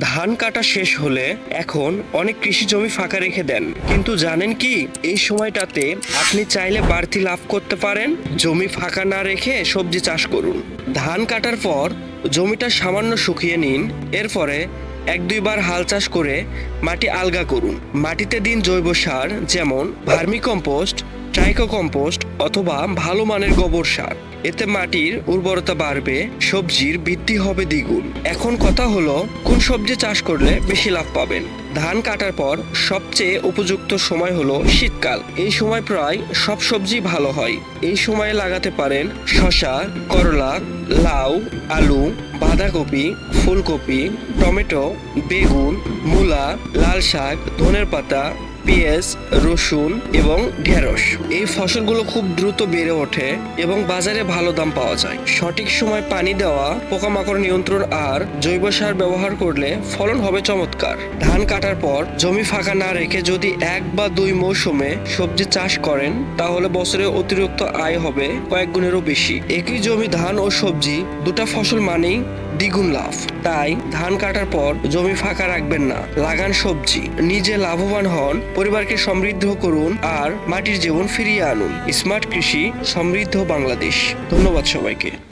ধান কাটা শেষ হলে এখন অনেক কৃষি জমি ফাঁকা রেখে দেন। কিন্তু জানেন কি, এই সময়টাতে আপনি চাইলে বাড়তি লাভ করতে পারেন। জমি ফাঁকা না রেখে সবজি চাষ করুন। ধান কাটার পর জমিটা সামান্য শুকিয়ে নিন। এরপরে এক দুইবার হাল চাষ করে মাটি আলগা করুন। মাটিতে দিন জৈব সার যেমন ভার্মি কম্পোস্ট ট্রাইকো কম্পোস্ট অথবা ভালো মানের গোবর সার। এতে মাটির উর্বরতা বাড়বে, সবজির বৃদ্ধি হবে দ্বিগুণ। এখন কথা হলো, কোন সবজি চাষ করলে বেশি লাভ পাবেন? ধান কাটার পর সবচেয়ে উপযুক্ত সময় হলো শীতকাল। এই সময় প্রায় সব সবজি ভালো হয়। এই সময়ে লাগাতে পারেন শসা, করলা, লাউ, আলু, বাঁধাকপি, ফুলকপি, টমেটো, বেগুন, মূলা লাল শাক ধনের পাতা পেঁয়াজ, রসুন এবং ঢেঁড়স। এই ফসলগুলো খুব দ্রুত বেড়ে ওঠে এবং বাজারে ভালো দাম পাওয়া যায়। সঠিক সময় পানি দেওয়া, পোকামাকড় নিয়ন্ত্রণ আর জৈব সার ব্যবহার করলে ফলন হবে চমৎকার। ধান কাটার পর জমি ফাঁকা না রেখে যদি এক বা দুই মৌসুমে সবজি চাষ করেন, তাহলে বছরে অতিরিক্ত আয় হবে কয়েক গুণেরও বেশি। একই জমি ধান ও সবজি, দুটা ফসল মানেই দ্বিগুণ লাভ। তাই ধান কাটার পর জমি ফাঁকা রাখবেন না, লাগান সবজি। নিজে লাভবান হন পরিবারকে সমৃদ্ধ করুন আর মাটির জীবন ফিরিয়ে আনুন। স্মার্ট কৃষি সমৃদ্ধ বাংলাদেশ। ধন্যবাদ সবাইকে।